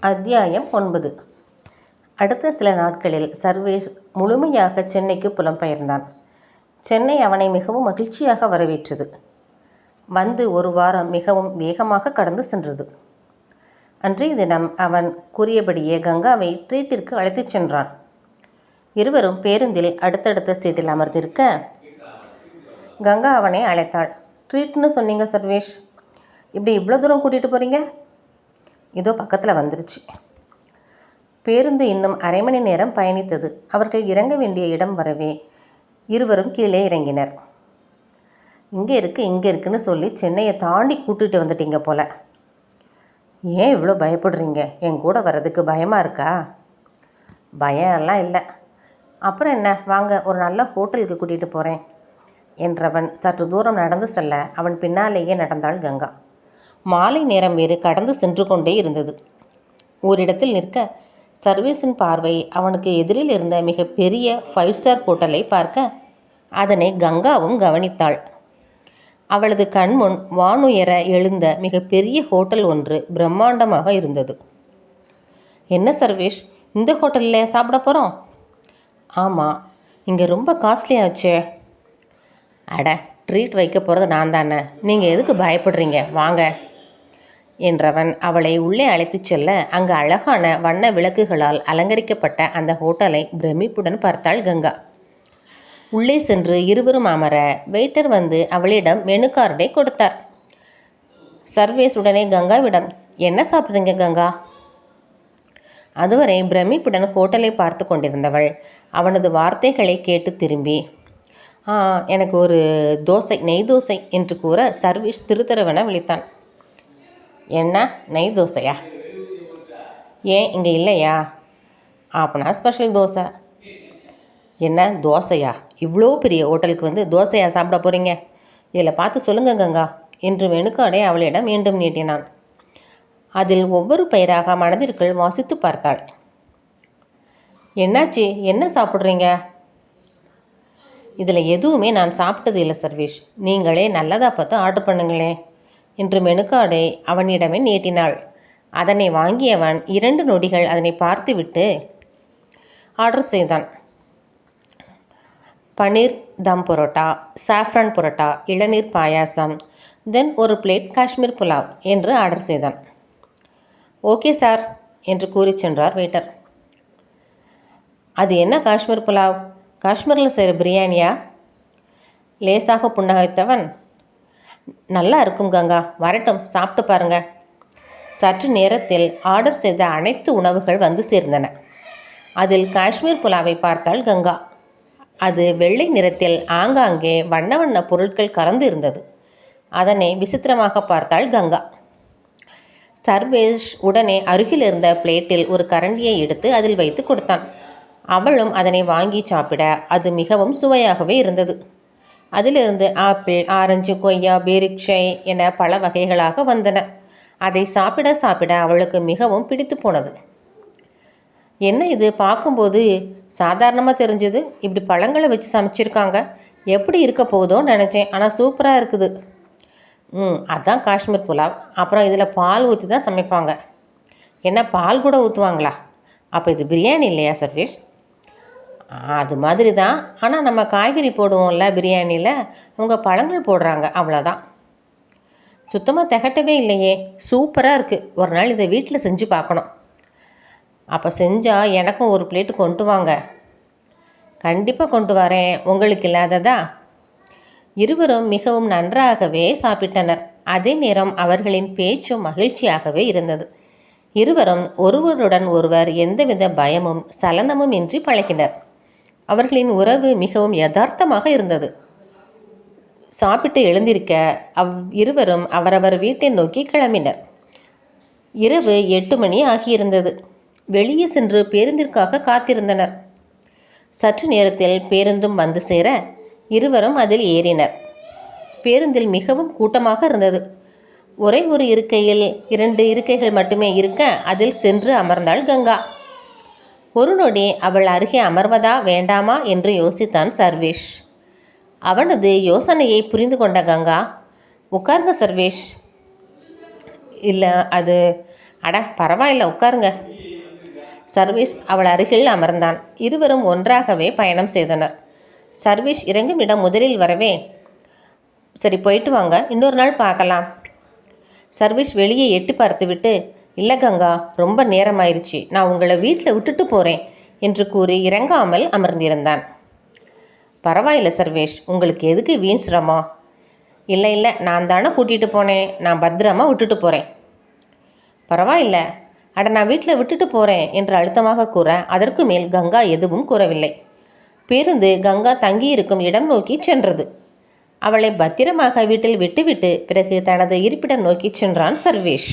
அத்தியாயம் ஒன்பது. அடுத்த சில நாட்களில் சர்வேஷ் முழுமையாக சென்னைக்கு புலம்பெயர்ந்தான். சென்னை அவனை மிகவும் மகிழ்ச்சியாக வரவேற்றது. வந்து ஒரு வாரம் மிகவும் வேகமாக கடந்து சென்றது. அன்றைய தினம் அவன் கூறியபடியே கங்காவை ட்ரீட்டிற்கு அழைத்துச் சென்றான். இருவரும் பேருந்தில் அடுத்தடுத்த சீட்டில் அமர்ந்திருக்க கங்கா அவனை அழைத்தாள். ட்ரீட்னு சொன்னீங்க சர்வேஷ். இப்படி இவ்வளோ தூரம் கூட்டிகிட்டு போகிறீங்க இதோ பக்கத்தில் வந்துருச்சு. பேருந்து இன்னும் அரை மணி நேரம் பயணித்தது. அவர்கள் இறங்க வேண்டிய இடம் வரவே இருவரும் கீழே இறங்கினர். இங்கே இருக்குது இங்கே இருக்குன்னு சொல்லி சென்னையை தாண்டி கூட்டிகிட்டு வந்துட்டீங்க போல. ஏன் இவ்வளோ பயப்படுறீங்க? என் கூட வர்றதுக்கு பயமாக இருக்கா? பயம் எல்லாம் இல்லை. அப்புறம் என்ன? வாங்க ஒரு நல்ல ஹோட்டலுக்கு கூட்டிகிட்டு போகிறேன் என்றவன் சற்று தூரம் நடந்து செல்ல அவன் பின்னாலேயே நடந்தாள் கங்கா. மாலை நேரம் வேறு கடந்து சென்று கொண்டே இருந்தது. ஓரிடத்தில் நிற்க சர்வேஸின் பார்வை அவனுக்கு எதிரில் இருந்த மிக பெரிய ஃபைவ் ஸ்டார் ஹோட்டலை பார்க்க அதனை கங்காவும் கவனித்தாள். அவளது கண்முன் வானுயர எழுந்த மிக பெரிய ஹோட்டல் ஒன்று பிரம்மாண்டமாக இருந்தது. என்ன சர்வேஷ் இந்த ஹோட்டலில் சாப்பிட போகிறோம் ஆமாம் இங்கே ரொம்ப காஸ்ட்லியாச்சே அட ட்ரீட் வைக்க போகிறது நான் தானே. நீங்கள் எதுக்கு பயப்படுறீங்க? வாங்க. என்றவன் அவளை உள்ளே அழைத்துச் செல்ல அங்கு அழகான வண்ண விளக்குகளால் அலங்கரிக்கப்பட்ட அந்த ஹோட்டலை பிரமிப்புடன் பார்த்தாள் கங்கா. உள்ளே சென்று இருவரும் அமர வெயிட்டர் வந்து அவளிடம் மெனு கார்டை கொடுத்தார். சர்வேஸ் உடனே கங்காவிடம் என்ன சாப்பிட்றீங்க கங்கா? அதுவரை பிரமிப்புடன் ஹோட்டலை பார்த்து கொண்டிருந்தவள் அவனது வார்த்தைகளை கேட்டு திரும்பி "ஆ, எனக்கு ஒரு தோசை நெய் தோசை என்று கூற சர்வீஸ் திருத்தரவென விழித்தான். என்ன? நெய் தோசையா? ஏன் இங்கே இல்லையா? அப்படின்னா ஸ்பெஷல் தோசை. என்ன? தோசையா? இவ்வளோ பெரிய ஹோட்டலுக்கு வந்து தோசையா சாப்பிட போகிறீங்க இதில் பார்த்து சொல்லுங்க கங்கா. என்று மெனுக்காடை அவளிடம் மீண்டும் நீட்டினான். அதில் ஒவ்வொரு பெயராக மனதிற்குள் வாசித்து பார்த்தாள். என்னாச்சு? என்ன சாப்பிட்றீங்க? இதில் எதுவுமே நான் சாப்பிட்டது இல்லை சர்வீஷ். நீங்களே நல்லதாக பார்த்து ஆர்டர் பண்ணுங்களேன். என்று மெனுக்காடை அவனிடமே நீட்டினாள். அதனை வாங்கியவன் இரண்டு நொடிகள் அதனை பார்த்துவிட்டு ஆர்டர் செய்தான். பன்னீர் தம் புரோட்டா சாஃப்ரான் புரோட்டா இளநீர் பாயாசம் தென் ஒரு பிளேட் காஷ்மீர் புலாவ் என்று ஆர்டர் செய்தான். ஓகே சார் என்று கூறி சென்றார் வெயிட்டர் அது என்ன காஷ்மீர் புலாவ்? காஷ்மீரில் செய்கிற பிரியாணியா? லேசாக புன்னகைத்தவன் நல்லா இருக்கும் கங்கா. வரட்டும் சாப்பிட்டு பாருங்க. சற்று நேரத்தில் ஆர்டர் செய்த அனைத்து உணவுகள் வந்து சேர்ந்தன. அதில் காஷ்மீர் புலாவை பார்த்தாள் கங்கா. அது வெள்ளை நிறத்தில் ஆங்காங்கே வண்ண வண்ண பொருட்கள் கலந்து இருந்தது. அதனை விசித்திரமாக பார்த்தாள் கங்கா. சர்வேஷ் உடனே அருகில் இருந்த பிளேட்டில் ஒரு கரண்டியை எடுத்து அதில் வைத்து கொடுத்தான். அவளும் அதனை வாங்கி சாப்பிட அது மிகவும் சுவையாகவே இருந்தது. அதிலிருந்து ஆப்பிள் ஆரஞ்சு கொய்யா பேரிக்ஷை என பல வகைகளாக வந்தன. அதை சாப்பிட சாப்பிட அவளுக்கு மிகவும் பிடித்து போனது. என்ன இது? பார்க்கும்போது சாதாரணமாக தெரிஞ்சது. இப்படி பழங்களை வச்சு சமைச்சிருக்காங்க. எப்படி இருக்க போகுதோன்னு நினச்சேன். ஆனால் சூப்பராக இருக்குது. ம் அதான் காஷ்மீர் புலாவ். அப்புறம் இதில் பால் ஊற்றி தான் சமைப்பாங்க. என்ன பால் கூட ஊற்றுவாங்களா அப்போ இது பிரியாணி இல்லையா சர்வேஷ்? அது மாதிரி தான் ஆனால் நம்ம காய்கறி போடுவோம்ல பிரியாணியில் அவங்க பழங்கள் போடுறாங்க அவ்வளோதான் சுத்தமாக திகட்டவே இல்லையே. சூப்பராக இருக்குது ஒரு நாள் இதை வீட்டில் செஞ்சு பார்க்கணும். அப்போ செஞ்சால் எனக்கும் ஒரு பிளேட்டு கொண்டு வாங்க. கண்டிப்பாக கொண்டு வரேன். உங்களுக்கு இல்லாததா? இருவரும் மிகவும் நன்றாகவே சாப்பிட்டனர். அதே நேரம் அவர்களின் பேச்சும் மகிழ்ச்சியாகவே இருந்தது. இருவரும் ஒருவருடன் ஒருவர் எந்தவித பயமும் சலனமும் இன்றி பழகினர். அவர்களின் உறவு மிகவும் யதார்த்தமாக இருந்தது. சாப்பிட்டு எழுந்திருக்க அவ் இருவரும் அவரவர் வீட்டை நோக்கி கிளம்பினர். இரவு எட்டு மணி ஆகியிருந்தது. வெளியே சென்று பேருந்திற்காக காத்திருந்தனர். சற்று நேரத்தில் பேருந்தும் வந்து சேர இருவரும் அதில் ஏறினர். பேருந்தில் மிகவும் கூட்டமாக இருந்தது. ஒரே ஒரு இருக்கையில் இரண்டு இருக்கைகள் மட்டுமே இருக்க அதில் சென்று அமர்ந்தாள் கங்கா. ஒரு நொடி அவள் அருகே அமர்வதா வேண்டாமா என்று யோசித்தான் சர்வேஷ். அவனது யோசனையை புரிந்து கொண்ட கங்கா உட்காருங்க சர்வேஷ். இல்லை அது அட பரவாயில்ல உட்காருங்க. சர்வீஸ் அவள் அருகில் அமர்ந்தான். இருவரும் ஒன்றாகவே பயணம் செய்தனர். சர்வீஸ் இறங்கும் இடம் முதலில் வரவே. சரி போயிட்டு வாங்க. இன்னொரு நாள் பார்க்கலாம். சர்வீஸ் வெளியே எட்டி பார்த்துவிட்டு இல்லை கங்கா ரொம்ப நேரமாயிருச்சு. நான் உங்களை வீட்டில் விட்டுட்டு போகிறேன் என்று கூறி இறங்காமல் அமர்ந்திருந்தான். பரவாயில்ல சர்வேஷ். உங்களுக்கு எதுக்கு வீண் சிரமம்? இல்லை இல்லை. நான் தானே கூட்டிகிட்டு போனேன். நான் பத்திரமா விட்டுட்டு போகிறேன் பரவாயில்ல. அட நான் வீட்டில் விட்டுட்டு போகிறேன் என்று அழுத்தமாக கூற அதற்கு மேல் கங்கா எதுவும் கூறவில்லை. பேருந்து கங்கா தங்கியிருக்கும் இடம் நோக்கி சென்றது. அவளை பத்திரமாக வீட்டில் விட்டுவிட்டு பிறகு தனது இருப்பிடம் நோக்கி சென்றான் சர்வேஷ்.